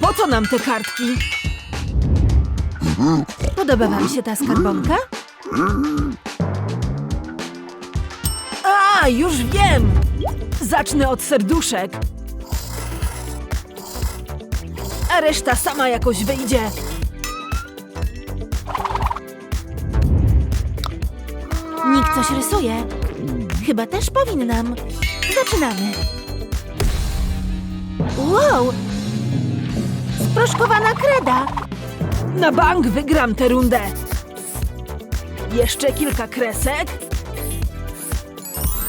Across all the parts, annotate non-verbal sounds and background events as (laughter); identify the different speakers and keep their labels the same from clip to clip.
Speaker 1: po co nam te kartki? Podoba wam się ta skarbonka? A, już wiem! Zacznę od serduszek. A reszta sama jakoś wyjdzie.
Speaker 2: Nikt coś rysuje. Chyba też powinnam. Zaczynamy. Wow! Sproszkowana kreda.
Speaker 1: Na bank wygram tę rundę. Jeszcze kilka kresek.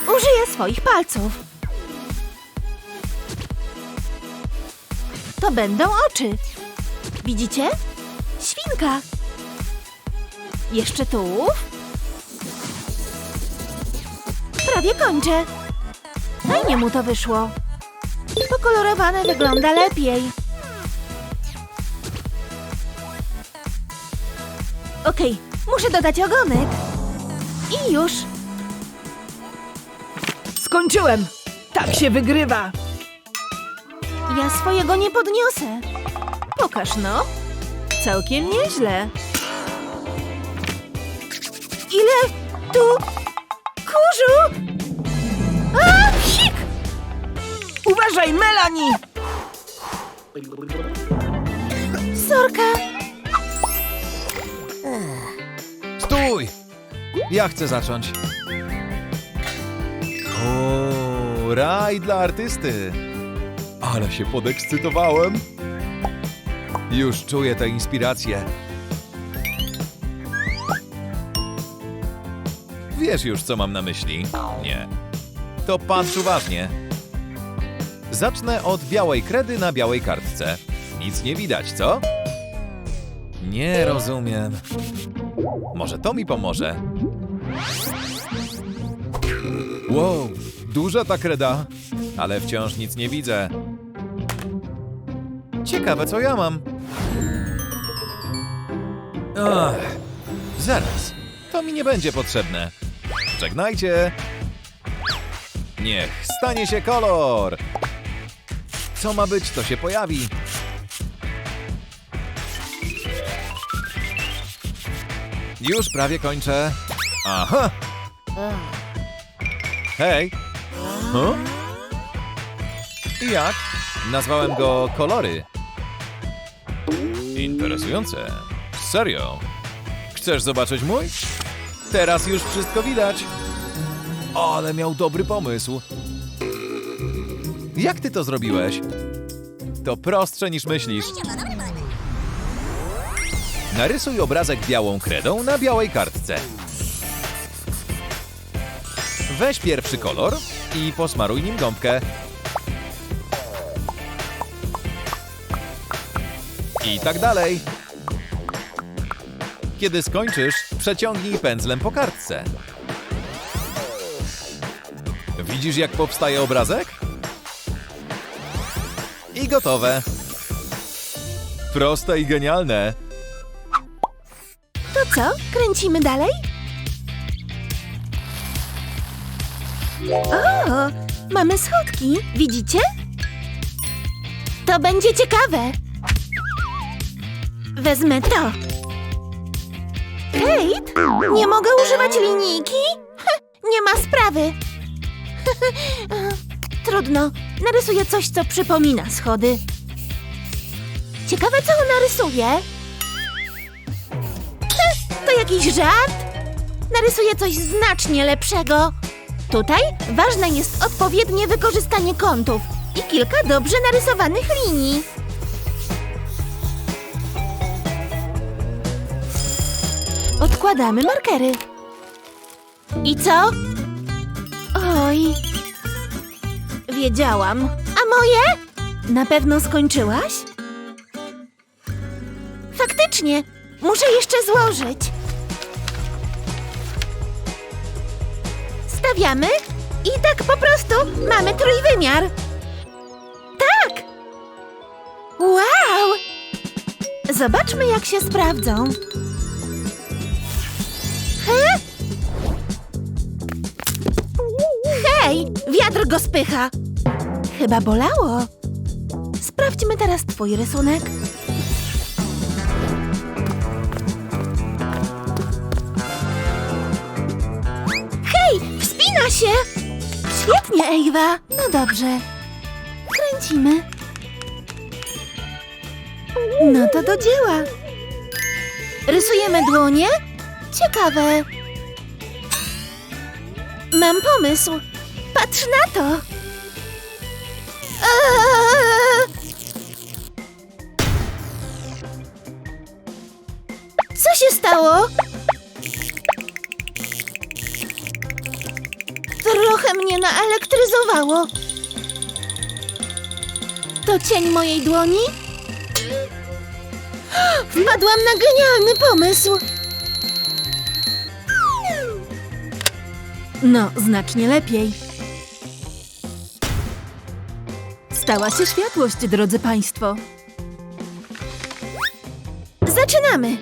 Speaker 2: Użyję swoich palców. To będą oczy. Widzicie? Świnka. Jeszcze tułów. Prawie kończę. Fajnie mu to wyszło. Pokolorowane wygląda lepiej. Okej, muszę dodać ogonek. I już.
Speaker 1: Skończyłem. Tak się wygrywa.
Speaker 2: Ja swojego nie podniosę. Pokaż no. Całkiem nieźle. Ile tu kurzu? A, psik!
Speaker 1: Uważaj, Melanie!
Speaker 2: Sorka!
Speaker 3: Stój! Ja chcę zacząć. O, raj dla artysty. Ale się podekscytowałem. Już czuję tę inspirację. Wiesz już, co mam na myśli? Nie. To patrz uważnie. Zacznę od białej kredy na białej kartce. Nic nie widać, co? Nie rozumiem. Może to mi pomoże. Wow, duża ta kreda, ale wciąż nic nie widzę. Ciekawe, co ja mam. Ach, zaraz, to mi nie będzie potrzebne. Żegnajcie. Niech stanie się kolor. Co ma być, to się pojawi. Już prawie kończę. Aha! Hej! Huh? Jak? Nazwałem go Kolory. Interesujące. Serio? Chcesz zobaczyć mój? Teraz już wszystko widać. Ale miał dobry pomysł. Jak ty to zrobiłeś? To prostsze niż myślisz. Narysuj obrazek białą kredą na białej kartce. Weź pierwszy kolor i posmaruj nim gąbkę. I tak dalej. Kiedy skończysz, przeciągnij pędzlem po kartce. Widzisz, jak powstaje obrazek? I gotowe. Proste i genialne.
Speaker 2: To co? Kręcimy dalej? O, mamy schodki. Widzicie? To będzie ciekawe. Wezmę to. Kate, nie mogę używać linijki? Nie ma sprawy. (laughs) Trudno. Narysuję coś, co przypomina schody. Ciekawe, co narysuje. To jakiś żart? Narysuję coś znacznie lepszego. Tutaj ważne jest odpowiednie wykorzystanie kątów i kilka dobrze narysowanych linii. Odkładamy markery. I co? Oj. Wiedziałam. A moje? Na pewno skończyłaś? Faktycznie. Muszę jeszcze złożyć. I tak po prostu mamy trójwymiar. Tak! Wow! Zobaczmy, jak się sprawdzą. He? Hej, wiatr go spycha. Chyba bolało. Sprawdźmy teraz twój rysunek. Się! Świetnie, Ewa. No dobrze. Kręcimy. No to do dzieła. Rysujemy dłonie? Ciekawe. Mam pomysł. Patrz na to. Co się stało? Mnie naelektryzowało. To cień mojej dłoni? Wpadłam na genialny pomysł.
Speaker 1: No, znacznie lepiej. Stała się światłość, drodzy Państwo.
Speaker 2: Zaczynamy.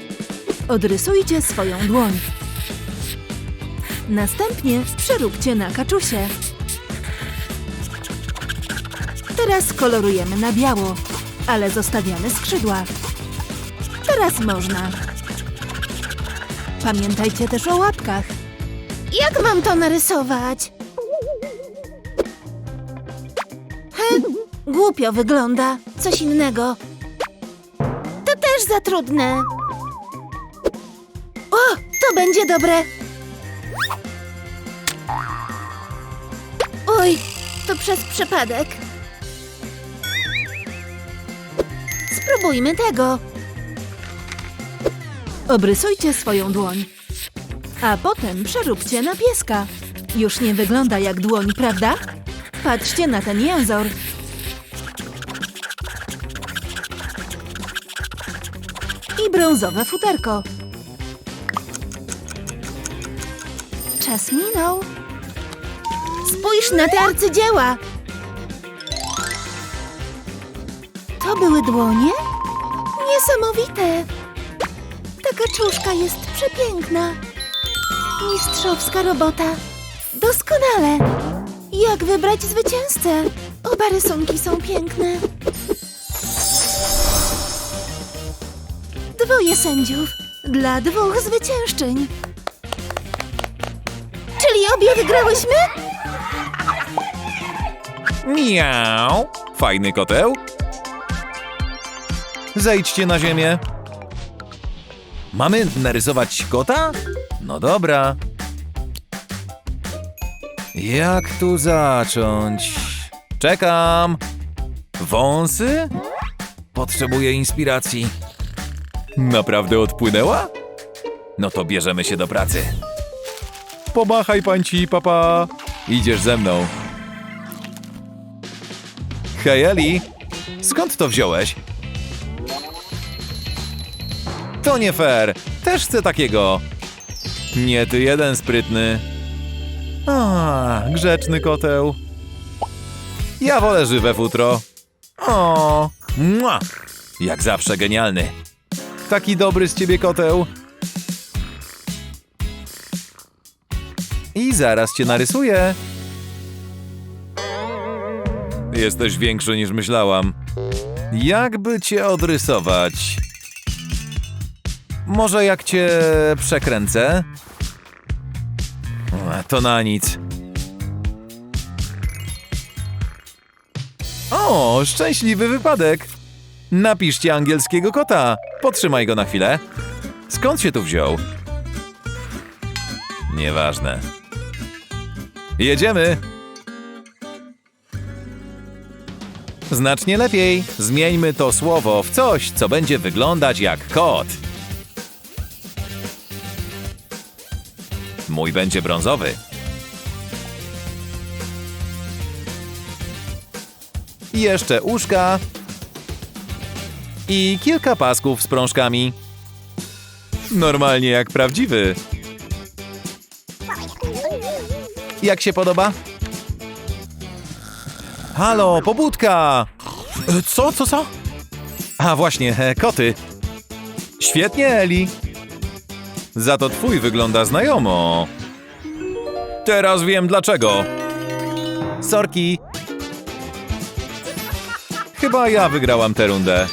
Speaker 1: Odrysujcie swoją dłoń. Następnie przeróbcie na kaczusie. Teraz kolorujemy na biało, ale zostawiamy skrzydła. Teraz można. Pamiętajcie też o łapkach.
Speaker 2: Jak mam to narysować? He, głupio wygląda. Coś innego. To też za trudne. O, to będzie dobre. Oj, to przez przypadek. Spróbujmy tego.
Speaker 1: Obrysujcie swoją dłoń. A potem przeróbcie na pieska. Już nie wygląda jak dłoń, prawda? Patrzcie na ten jęzor. I brązowe futerko.
Speaker 2: Czas minął. Spójrz na te arcydzieła. To były dłonie? Niesamowite. Ta kaczuszka jest przepiękna. Mistrzowska robota. Doskonale. Jak wybrać zwycięzcę? Oba rysunki są piękne. Dwoje sędziów dla dwóch zwyciężczyń. Obie wygrałyśmy?
Speaker 3: Miau! Fajny koteł. Zejdźcie na ziemię. Mamy narysować kota? No dobra. Jak tu zacząć? Czekam. Wąsy? Potrzebuję inspiracji. Naprawdę odpłynęła? No to bierzemy się do pracy. Pomachaj pańci, papa. Idziesz ze mną. Hej, Eli. Skąd to wziąłeś? To nie fair. Też chcę takiego. Nie ty jeden sprytny. A, grzeczny koteł. Ja wolę żywe futro. O, mua. Jak zawsze genialny. Taki dobry z ciebie koteł. I zaraz cię narysuję. Jesteś większy niż myślałam. Jakby cię odrysować? Może jak cię przekręcę? To na nic. O, szczęśliwy wypadek. Napiszcie angielskiego kota. Potrzymaj go na chwilę. Skąd się tu wziął? Nieważne. Jedziemy. Znacznie lepiej. Zmieńmy to słowo w coś, co będzie wyglądać jak kot. Mój będzie brązowy. Jeszcze uszka. I kilka pasków z prążkami. Normalnie jak prawdziwy. Jak się podoba? Halo, pobudka! E, Co, co, co? A właśnie, e, koty. Świetnie, Eli. Za to twój wygląda znajomo. Teraz wiem dlaczego. Sorki. Chyba Chyba ja wygrałam tę rundę.